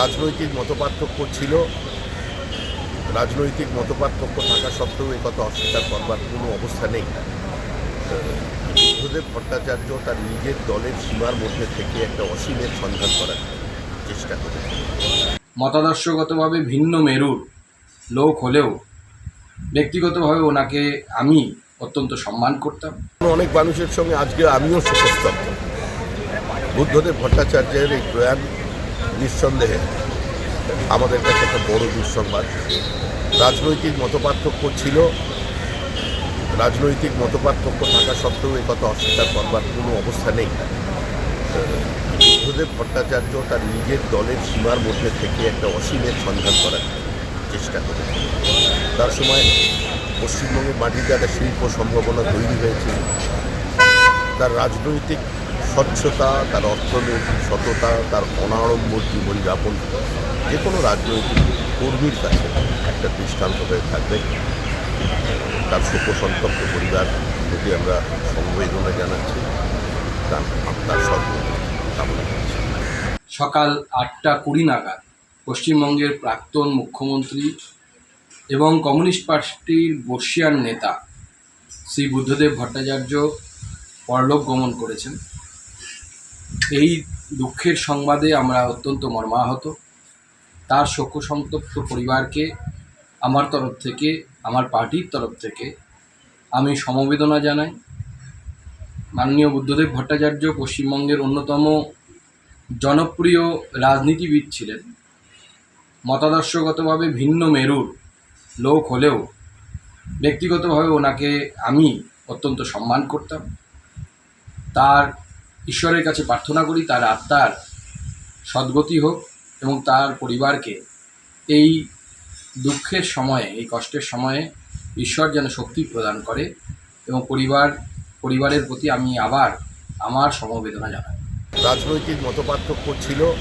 রাজনৈতিক মতপার্থক্য ছিল। রাজনৈতিক মতপার্থক্য থাকা সত্ত্বেও এ কথা অস্বীকার করবার কোনো অবস্থা নেই। বুদ্ধদেব ভট্টাচার্য তার নিজের দলের সীমার মধ্যে থেকে একটা অসীমের সন্ধান করার চেষ্টা করে মতাদর্শগতভাবে ভিন্ন মেরুর লোক হলেও ব্যক্তিগতভাবে ওনাকে আমি অত্যন্ত সম্মান করতাম। অনেক মানুষের সঙ্গে আজকে আমিও শোকস্তব্ধ বুদ্ধদেব ভট্টাচার্যের এই প্রয়াণ নিঃসন্দেহে আমাদের কাছে একটা বড় দুঃসংবাদ। রাজনৈতিক মতপার্থক্য ছিল। রাজনৈতিক মতপার্থক্য থাকা সত্ত্বেও এ কথা অস্বীকার করবার কোনো অবস্থা নেই। বুদ্ধদেব ভট্টাচার্য তার নিজের দলের সীমার মধ্যে থেকে একটা অসীমের সন্ধান করার চেষ্টা করে তার সময় পশ্চিমবঙ্গের মাটিতে একটা শিল্প সম্ভাবনা তৈরি হয়েছে তার রাজনৈতিক স্বচ্ছতা, তার অর্থনৈতিক সততা, তার অনাড়ম্বর জীবনযাপন যে কোনো রাজনৈতিক কর্মীর কাছে একটা দৃষ্টান্ত হয়ে থাকবে। তার শোকসন্তপ্ত পরিবার প্রতি আমরা সংবেদনা জানাচ্ছি, তার আত্মার সদ্গতি কামনা করছি। সকাল আটটা কুড়ি নাগাদ পশ্চিমবঙ্গের প্রাক্তন মুখ্যমন্ত্রী এবং কমিউনিস্ট পার্টির বর্ষিয়ান নেতা শ্রী বুদ্ধদেব ভট্টাচার্য পরলোক গমন করেছেন। এই দুঃখের সংবাদে আমরা অত্যন্ত মর্মাহত। তার শোকসন্তপ্ত পরিবারকে, আমার তরফ থেকে, আমার পার্টির তরফ থেকে আমি সমবেদনা জানাই। মাননীয় বুদ্ধদেব ভট্টাচার্য পশ্চিমবঙ্গের অন্যতম জনপ্রিয় রাজনীতিবিদ ছিলেন। মতাদর্শগতভাবে ভিন্ন মেরুর লোক হলেও ব্যক্তিগতভাবে ওনাকে আমি অত্যন্ত সম্মান করতাম। তার ঈশ্বরের কাছে প্রার্থনা করি তার আত্মার সদ্গতি হোক এবং তার পরিবারকে এই দুঃখের সময়ে, এই কষ্টের সময়ে ঈশ্বর যেন শক্তি প্রদান করে এবং পরিবার, পরিবারের প্রতি আমি আবার আমার সমবেদনা জানাই। রাজনৈতিক মতপার্থক্য ছিল।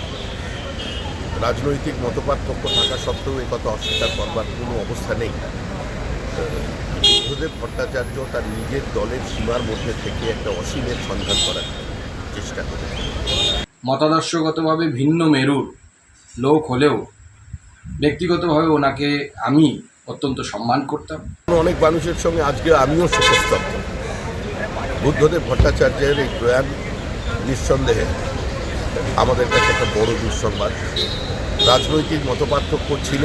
রাজনৈতিক মতপার্থক্য থাকা সত্ত্বেও এ কথা অস্বীকার করবার কোনো অবস্থা নেই। বুদ্ধদেব ভট্টাচার্য তার নিজের দলের সীমার মধ্যে থেকে একটা অসীমের সন্ধান করার চেষ্টা করেছে মতাদর্শগতভাবে ভিন্ন মেরুর লোক হলেও ব্যক্তিগতভাবে ওনাকে আমি অত্যন্ত সম্মান করতাম। অনেক মানুষের সঙ্গে আজকে আমিও শোকস্তব্ধ বুদ্ধদেব ভট্টাচার্যের এই প্রয়াণ নিঃসন্দেহে আমাদের কাছে একটা বড় দুঃসংবাদ। রাজনৈতিক মতপার্থক্য ছিল।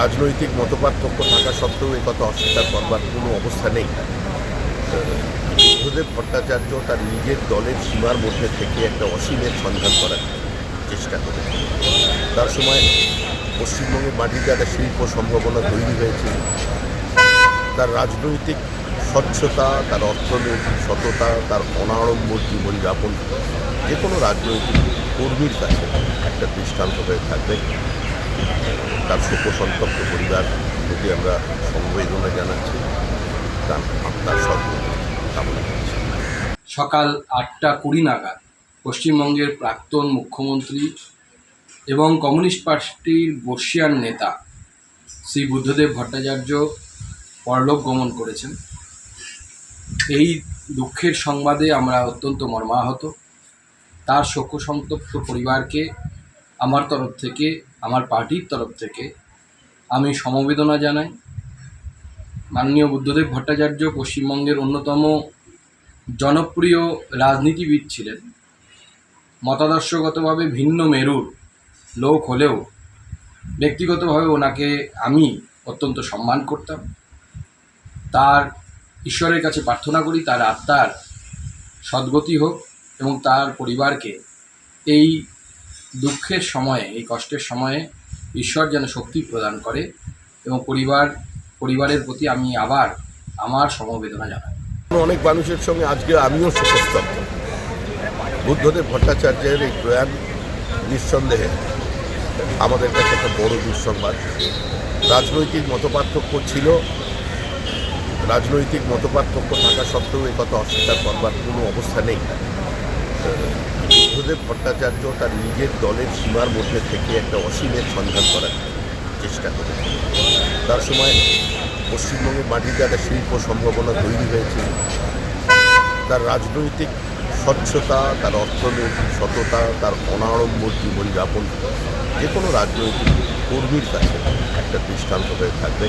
রাজনৈতিক মতপার্থক্য থাকা সত্ত্বেও এ কথা অস্বীকার করবার কোনো অবস্থা নেই। বুদ্ধদেব ভট্টাচার্য তার নিজের দলের সীমার মধ্যে থেকে একটা অসীমের সন্ধান করার চেষ্টা করে। তার সময় পশ্চিমবঙ্গের মাটিতে একটা শিল্প সম্ভাবনা তৈরি হয়েছে। তার রাজনৈতিক স্বচ্ছতা, তার অর্থনৈতিক সততা, তার অনাড়ম্বর জীবনযাপন যে কোনো রাজনৈতিক কর্মীর কাছে একটা দৃষ্টান্ত হয়ে থাকবে। তার শোকসন্তপ্ত পরিবার প্রতি আমরা সমবেদনা জানাচ্ছি। তার আত্মার সদ্গতি কামনা করছি। সকাল আটটা কুড়ি নাগাদ পশ্চিমবঙ্গের প্রাক্তন মুখ্যমন্ত্রী এবং কমিউনিস্ট পার্টির বর্ষিয়ান নেতা শ্রী বুদ্ধদেব ভট্টাচার্য পরলোক গমন করেছেন। এই দুঃখের সংবাদে আমরা অত্যন্ত মর্মাহত। তার শোকসন্তপ্ত পরিবারকে, আমার তরফ থেকে, আমার পার্টির তরফ থেকে আমি সমবেদনা জানাই। মাননীয় বুদ্ধদেব ভট্টাচার্য পশ্চিমবঙ্গের অন্যতম জনপ্রিয় রাজনীতিবিদ ছিলেন। মতাদর্শগতভাবে ভিন্ন মেরুর লোক হলেও ব্যক্তিগতভাবে ওনাকে আমি অত্যন্ত সম্মান করতাম। তার ঈশ্বরের কাছে প্রার্থনা করি, তার আত্মার সদ্গতি হোক এবং তার পরিবারকে এই দুঃখের সময়ে, এই কষ্টের সময়ে ঈশ্বর যেন শক্তি প্রদান করে এবং পরিবার পরিবারের প্রতি আমি আবার আমার সমবেদনা জানাই। অনেক মানুষের সঙ্গে আজকে আমিও শোকস্তব্ধ বুদ্ধদেব ভট্টাচার্যের এই প্রয়াণ নিঃসন্দেহে আমাদের কাছে একটা বড় দুঃসংবাদ। রাজনৈতিক মতপার্থক্য ছিল। রাজনৈতিক মতপার্থক্য থাকা সত্ত্বেও এ কথা অস্বীকার করবার কোনো অবস্থা নেই। বুদ্ধদেব ভট্টাচার্য তার নিজের দলের সীমার মধ্যে থেকে একটা অসীমের সন্ধান করার চেষ্টা করে। তার সময় পশ্চিমবঙ্গের মাটিতে একটা শিল্প সম্ভাবনা তৈরি হয়েছে। তার রাজনৈতিক স্বচ্ছতা, তার অর্থনৈতিক সততা, তার অনাড়ম্বর জীবনযাপন যে কোনো রাজনৈতিক কর্মীর কাছে একটা দৃষ্টান্ত হয়ে থাকবে।